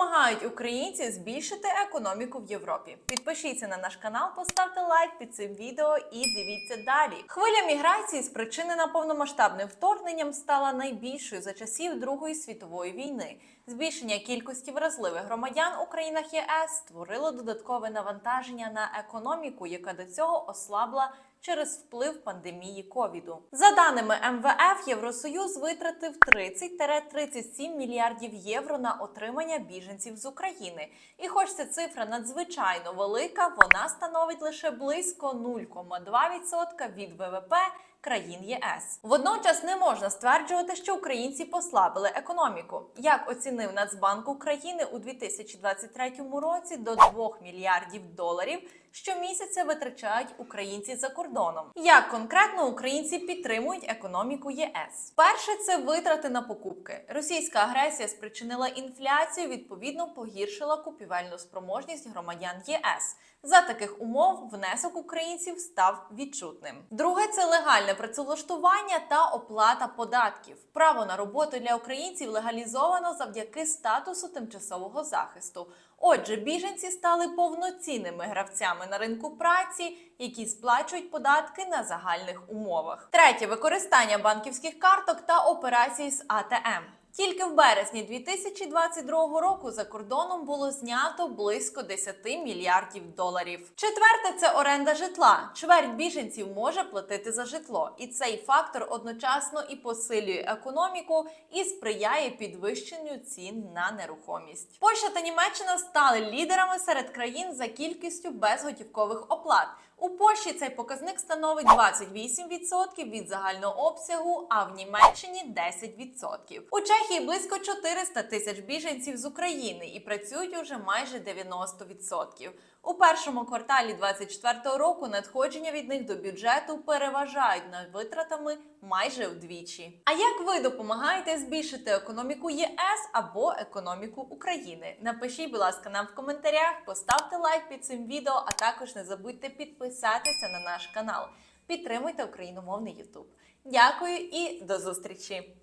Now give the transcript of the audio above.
допомагають українці збільшити економіку в Європі? Підпишіться на наш канал, поставте лайк під цим відео і дивіться далі. Хвиля міграції, спричинена повномасштабним вторгненням, стала найбільшою за часів Другої світової війни. Збільшення кількості вразливих громадян у країнах ЄС створило додаткове навантаження на економіку, яка до цього ослабла через вплив пандемії ковіду. За даними МВФ, Євросоюз витратив 30-37 мільярдів євро на отримання біженців з України. І хоч ця цифра надзвичайно велика, вона становить лише близько 0,2% від ВВП країн ЄС. Водночас не можна стверджувати, що українці послабили економіку. Як оцінив Нацбанк України у 2023 році до 2 мільярдів доларів щомісяця витрачають українці за кордоном. Як конкретно українці підтримують економіку ЄС? Перше це витрати на покупки. Російська агресія спричинила інфляцію, відповідно погіршила купівельну спроможність громадян ЄС. За таких умов внесок українців став відчутним. Друге це легальне працевлаштування та оплата податків. Право на роботу для українців легалізовано завдяки статусу тимчасового захисту. Отже, біженці стали повноцінними гравцями на ринку праці, які сплачують податки на загальних умовах. Третє використання банківських карток та операцій з АТМ. Тільки в березні 2022 року за кордоном було знято близько 10 мільярдів доларів. Четверте це оренда житла. Чверть біженців може платити за житло, і цей фактор одночасно і посилює економіку і сприяє підвищенню цін на нерухомість. Польща та Німеччина стали лідерами серед країн за кількістю безготівкових оплат. У Польщі цей показник становить 28% від загального обсягу, а в Німеччині 10%. У Чехії близько 400 тисяч біженців з України і працюють уже майже 90%. У першому кварталі 2024 року надходження від них до бюджету переважають над витратами майже вдвічі. А як ви допомагаєте збільшити економіку ЄС або економіку України? Напишіть, будь ласка, нам в коментарях, поставте лайк під цим відео, а також не забудьте підписатися на наш канал. Підтримуйте україномовний YouTube. Дякую і до зустрічі!